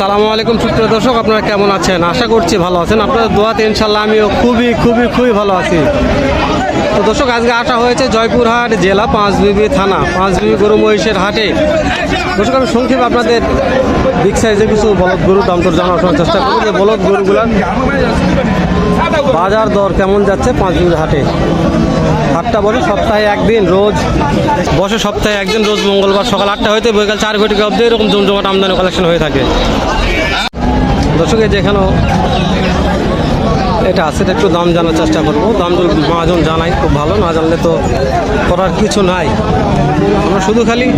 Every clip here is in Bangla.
সালামু আলাইকুম সুপ্রিয় দর্শক, আপনারা কেমন আছেন? আশা করছি ভালো আছেন। আপনাদের দোয়াতে ইনশাল্লাহ আমিও খুবই খুবই খুবই ভালো আছি। তো দর্শক, আজকে আসা হয়েছে জয়পুরহাট জেলা পাঁচবিবি থানা, পাঁচবিবি গরু মহিষের হাটে। দর্শক, আমি সংক্ষেপে আপনাদের বিগ যে কিছু বলদ গরুর দাম তোর জানার চেষ্টা করব। যে বলদ গরুগুলার বাজার দর কেমন যাচ্ছে পাঁচবিবির হাটে। হাটটা বসে সপ্তাহে একদিন রোজ, বসে সপ্তাহে একদিন রোজ মঙ্গলবার সকাল আটটা হইতে বিকাল চার ঘটিকা অব্দি এরকম জমজমাট আমদানি কালেকশন হয়ে থাকে। দর্শক, এই যে এটা আছে একটু দাম জানার চেষ্টা করব। দাম মহাজন জানাই খুব ভালো, না জানলে তো করার কিছু নাই। আমরা শুধু খালি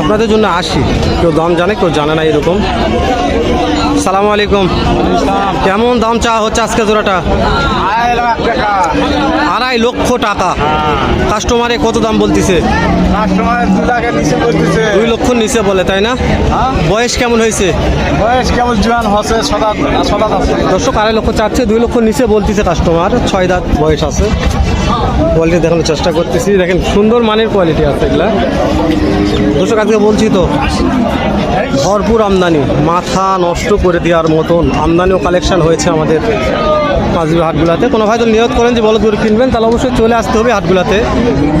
আপনাদের জন্য আসি। কেউ দাম জানে, কেউ জানে না এরকম। সালামু আলাইকুম। কেমন দাম চা হচ্ছে আজকে জোড়াটা? আড়াই লক্ষ টাকা। কাস্টমারে কত দাম বলতেছে? দুই লক্ষ নিচে বলে তাই না? বয়স কেমন হয়েছে? বয়স কেমন জোয়ান হচ্ছে দর্শক আড়াই লক্ষ চাচ্ছে দুই লক্ষ নিচে বলতেছে কাস্টমার। ছয় দাঁত বয়স আছে। কোয়ালিটি দেখানোর চেষ্টা করতেছি। দেখেন সুন্দর মানের কোয়ালিটি আছে এগুলা। দর্শক আজকে বলছি তো ভরপুর আমদানি। মাথা নষ্ট করে দেওয়ার মতন আমদানিও কালেকশান হয়েছে আমাদের পাঁচবি হাটগুলাতে। কোনো ভাই তো নিয়ত করেন যে বলো গরু কিনবেন, তাহলে অবশ্যই চলে আসতে হবে হাটগুলাতে।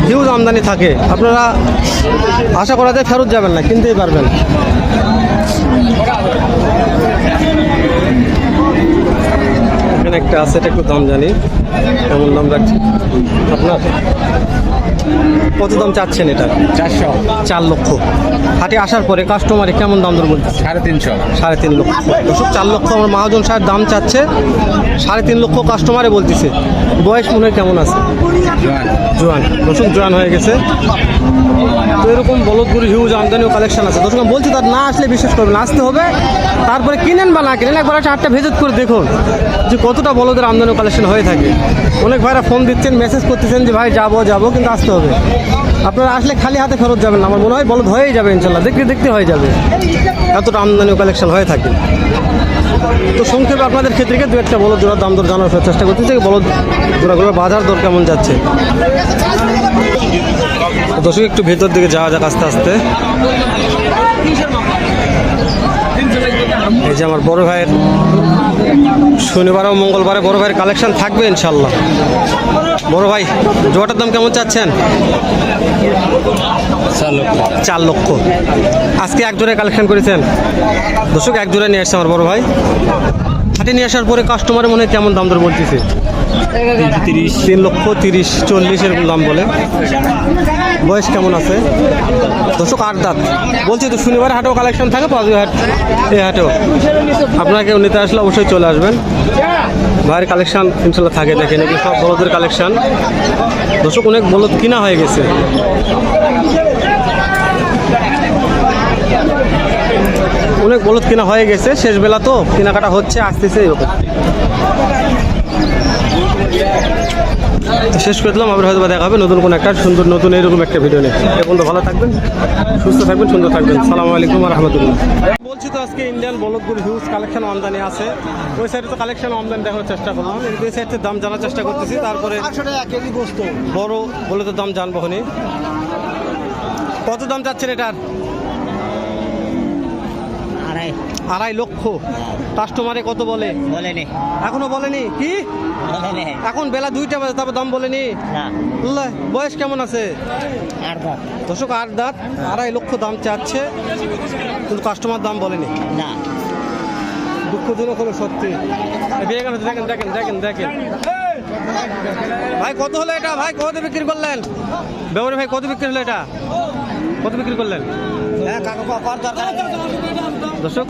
হিউজ আমদানি থাকে। আপনারা আশা করাতে ফেরত যাবেন না, কিনতেই পারবেন। এখানে একটা আছে এটা একটু দাম জানি। কেমন দাম রাখছি আপনার? কত দাম চাচ্ছেন এটা? চারশো। চার লক্ষ। হাটে আসার পরে কাস্টমারে কেমন দাম দর বলতেছে? সাড়ে তিনশো। সাড়ে তিন লক্ষ। চার লক্ষ আমার মহাজন সাহেব দাম চাচ্ছে। সাড়ে তিন লক্ষ কাস্টমারে বলতেছে। বয়স মনে হয় কেমন আছে? জোয়ান। দর্শক জোয়ান হয়ে গেছে। তো এরকম বলদগুলি হিউজ আমদানি ও কালেকশন আছে। দর্শক বলছি তার না আসলে বিশ্বাস করবেন আসতে হবে। তারপরে কিনেন বা না কিনেন একবার একটা ভেজত করে দেখুন যে কতটা বলদের আমদানি ও কালেকশন হয়ে থাকে। অনেক ভাইরা ফোন দিচ্ছেন মেসেজ করতেছেন যে, ভাই, যাব যাব, কিন্তু আসতে হবে। আপনারা আসলে খালি হাতে ফেরত যাবেন না। আমার মনে হয় বলদ হয়েই যাবে ইনশাল্লাহ। দেখতে দেখতে হয়ে যাবে। এতটা আমদানি কালেকশন হয়ে থাকে। তো সংক্ষেপে আপনাদের ক্ষেত্রে দু একটা বলদ জোড়ার দাম দর জানার চেষ্টা করতেছি বলদ জোড়াগুলোর বাজার দর কেমন যাচ্ছে? দর্শক, একটু ভেতর দিকে যাওয়া যাক আস্তে আস্তে। এই যে আমার বড় ভাইয়ের শনিবার ও মঙ্গলবারে বড় ভাইয়ের কালেকশন থাকবে ইনশাল্লাহ। বড় ভাই জোয়াটার দাম কেমন চাচ্ছেন? চার লক্ষ। আজকে এক জোড়ায় কালেকশন করেছেন। দর্শক এক জোড়ায় নিয়ে আসছে আমার বড় ভাই। হাটে নিয়ে আসার পরে কাস্টমারের মনে হয় কেমন দাম দর বলতেছে? তিন লক্ষ তিরিশ চল্লিশ এরকম দাম বলে। বয়স কেমন আছে? দর্শক, আট দাঁত। বলছি, তো শনিবার হাটেও কালেকশন থাকে পাঁচ হাট, এই হাটেও। আপনাকে নিতে আসলে অবশ্যই চলে আসবেন। ভাইয়ের কালেকশন ইনশাল্লাহ থাকে দেখেন এগুলো সব বলদের কালেকশন দর্শক, অনেক বলদ কিনা হয়ে গেছে। অনেক বলদ কেনা হয়ে গেছে, শেষ বেলা তো কেনাকাটা হচ্ছে, আসতেছে এরকম। শেষ করে দিলাম, আবার হয়তো দেখা হবে। নতুন কোনো একটা সুন্দর, নতুন এরকম একটা ভিডিও নিয়ে। এখন তো ভালো থাকবেন, সুস্থ থাকবেন, সুন্দর থাকবেন। সালামু আলাইকুম রহমতুল্লাহ। বলছি তো আজকে ইন্ডিয়ান বলদগুলো হিউজ কালেকশন আমদানি আছে। ওই সাইডে তো কালেকশন আমদানি দেখানোর চেষ্টা করলাম। এই সাইডের দাম জানার চেষ্টা করতেছি। তারপরে বড় বলে তো দাম জানব কত দাম চাচ্ছেন এটার? আড়াই লক্ষ। কাস্টমারে কত বলে? বলেনি। এখনও বলেনি? কি? এখন বেলা দুইটা বাজে তারপর দাম বলেনি? বয়স কেমন আছে? দশক আট দাঁত আড়াই লক্ষ দাম চাচ্ছে কিন্তু কাস্টমার দাম বলেনি। না। দুঃখজনক হলো সত্যি। দেখেন দেখেন দেখেন দেখেন। ভাই কত হলো এটা? ভাই কত বিক্রি করলেন? ব্যবহারে ভাই কত বিক্রি হলো এটা? কত বিক্রি করলেন? হ্যাঁ কাকা কর দরকার দর্শক।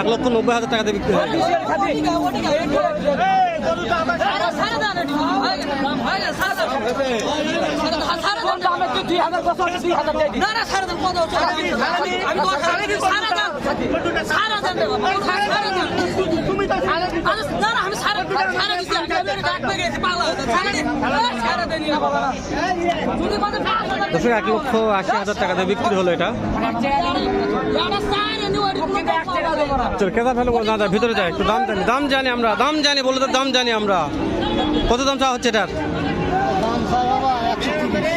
এক লক্ষ নব্বই হাজার টাকাতে বিক্রি হয়ে। দর্শক, এক লক্ষ আশি হাজার টাকাতে বিক্রি হলো এটা। কেদার ফেলো দাদা, ভিতরে যায়, একটু দাম জানি দাম জানি আমরা, দাম জানি বলে তো দাম জানি আমরা। কত দাম চাওয়া হচ্ছে এটার?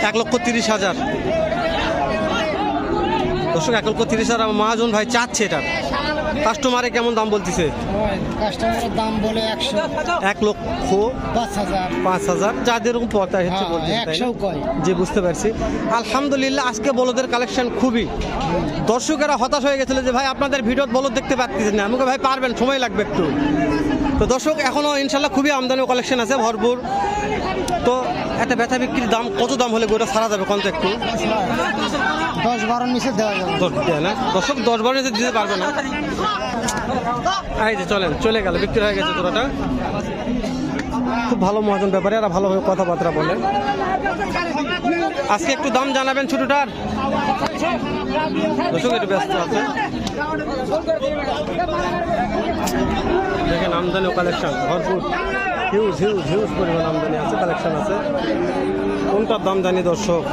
এক লক্ষ তিরিশ হাজার। দর্শক, এক লক্ষ তিরিশ হাজার আমার মহাজন ভাই চাচ্ছে এটা কাস্টমারে কেমন দাম বলতেছে? কাস্টমারের দাম বলে একশো। এক লক্ষ পাঁচ হাজার। পাঁচ হাজার। যাদের হচ্ছে হ্যাঁ। জি বুঝতে পারছি। আলহামদুলিল্লাহ আজকে বলদের কালেকশন খুবই। দর্শকেরা হতাশ হয়ে গেছিল যে ভাই আপনাদের ভিডিও বলদ দেখতে পাচ্ছেন না। আমাকে ভাই পারবেন সময় লাগবে একটু। তো দর্শক এখনও ইনশাল্লাহ খুবই আমদানি কালেকশন আছে ভরপুর। তো একটা ব্যথা বিক্রির দাম কত দাম হলে গোটা সারা যাবে কত একটু? দশ বারো নিচে দেওয়া যাবে। দশ না? দর্শক দশ বারো নিচে দিতে পারবে না। এই যে চলেন চলে গেল বিক্রি হয়ে গেছে তোরাটা খুব ভালো মহাজন ব্যাপারে আর ভালোভাবে কথাবার্তা বলে। আজকে একটু দাম জানাবেন ছোটটার। দর্শক একটু ব্যস্ত আছে। দেখেন আমদানি কালেকশন ভরপুর। হিউজ হিউজ হিউজ পরিমাণ আমদানি আছে কালেকশন আছে। কোনটার দাম জানি দর্শক?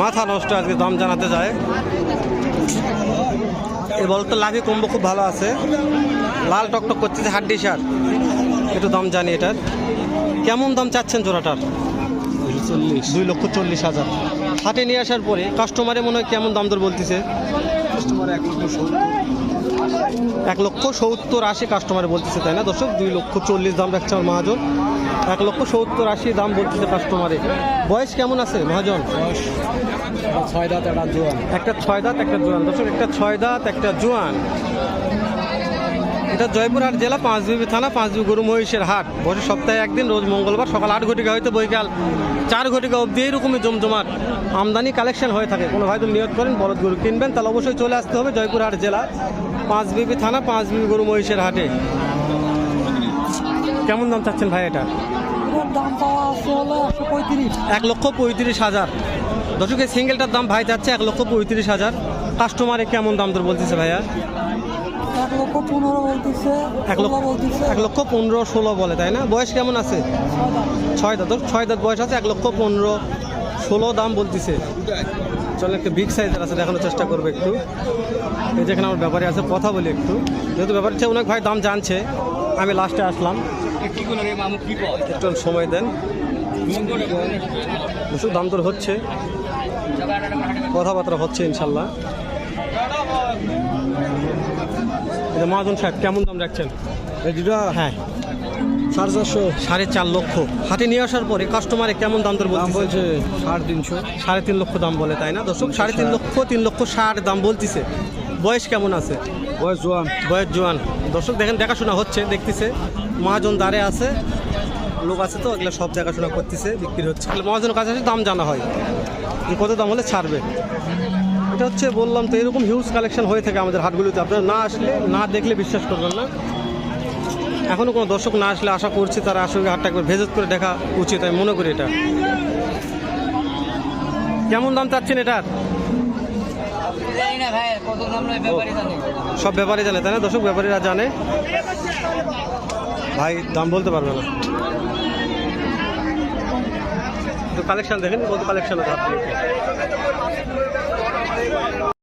মাথা নষ্ট আজকে দাম জানাতে যায়। এই বলটা লাভি কম্বো খুব ভালো আছে। লাল টকটক করতেছে হাড্ডি সার। একটু দাম জানি এটার। কেমন দাম চাচ্ছেন জোড়াটার? দুই লক্ষ চল্লিশ হাজার। হাটে নিয়ে আসার পরে কাস্টমারে মনে হয় কেমন দাম দর বলতেছে? কাস্টমার এক লক্ষ এক লক্ষ সত্তর আশি কাস্টমারে বলতেছে তাই না দর্শক? দুই লক্ষ চল্লিশ দাম রাখছে আমার মহাজন। এক লক্ষ সত্তর আশি দাম বলতেছে কাস্টমারে বয়স কেমন আছে মহাজন? ছয় দাঁত একটা জোয়ান। একটা ছয় দাঁত একটা জোয়ান। দর্শক একটা ছয় দাঁত একটা জোয়ান। এটা জয়পুরহাট জেলা পাঁচবিবি থানা পাঁচ পাঁচবি গরু মহিষের হাট। বসে সপ্তাহে একদিন রোজ মঙ্গলবার সকাল আট ঘটিকা হয়তো বৈকাল চার ঘটিকা অবধি এইরকমই জমজমাট। আমদানি কালেকশন হয়ে থাকে। কোনো ভাই যদি নিয়ত করেন বলদ গরু কিনবেন তাহলে অবশ্যই চলে আসতে হবে জয়পুরহাট জেলা। পাঁচবিবি থানা পাঁচবিবি গরু মহিষের হাটে। কেমন দাম চাচ্ছেন ভাই এটা? এক লক্ষ পঁয়ত্রিশ হাজার। দর্শক সিঙ্গেলটার দাম ভাই যাচ্ছে এক লক্ষ পঁয়ত্রিশ হাজার। কাস্টমারে কেমন দাম তোর বলতেছে ভাইয়া? এক লক্ষ বলতেছে এক লক্ষ পনেরো ষোলো বলে, তাই না? বয়স কেমন আছে? ছয় দাঁত। ছয় দাঁত বয়স আছে, এক লক্ষ পনেরো ষোলো দাম বলতেছে। চলো একটু বিগ সাইজের আছে দেখানোর চেষ্টা করব একটু। এই যেখানে আমার ব্যাপারে আছে কথা বলি একটু। যেহেতু ব্যাপারে অনেক ভাই দাম জানছে আমি লাস্টে আসলাম। একটু সময় দেন। প্রচুর দাম তোর হচ্ছে। কথাবার্তা হচ্ছে ইনশাল্লাহ। মহাজন সাহেব কেমন দাম রাখছেন? হ্যাঁ। চারশো সাড়ে চার লক্ষ। হাতে নিয়ে আসার পরে কাস্টমারে কেমন দাম দর দাম বলছে সাড়ে তিনশো। সাড়ে তিন লক্ষ দাম বলে তাই না দর্শক? সাড়ে তিন লক্ষ তিন লক্ষ ষাট দাম বলতেছে। বয়স কেমন আছে? বয়স জোয়ান। বয়স জোয়ান। দর্শক দেখেন দেখাশোনা হচ্ছে দেখতেছে। মহাজন দাঁড়ে আছে। লোক আছে তো এগুলো সব দেখাশোনা করতেছে বিক্রি হচ্ছে। তাহলে মহাজনের কাছে আসে দাম জানা হয়। যে কত দাম হলে ছাড়বে? এটা হচ্ছে বললাম তো এরকম হিউজ কালেকশন হয়ে থাকে আমাদের হাটগুলিতে। আপনারা না আসলে না দেখলে বিশ্বাস করবেন না। এখনও কোনো দর্শক না আসলে আশা করছি তারা আসলে হাটটা একবার ভেজত করে দেখা উচিত, আমি মনে করি এটা। কেমন দাম চাচ্ছেন এটার? সব ব্যাপারে জানে, তাই না? দর্শক ব্যাপারীরা জানে। ভাই, দাম বলতে পারবে না। কালেকশন দেখেন, কত কালেকশন আছে।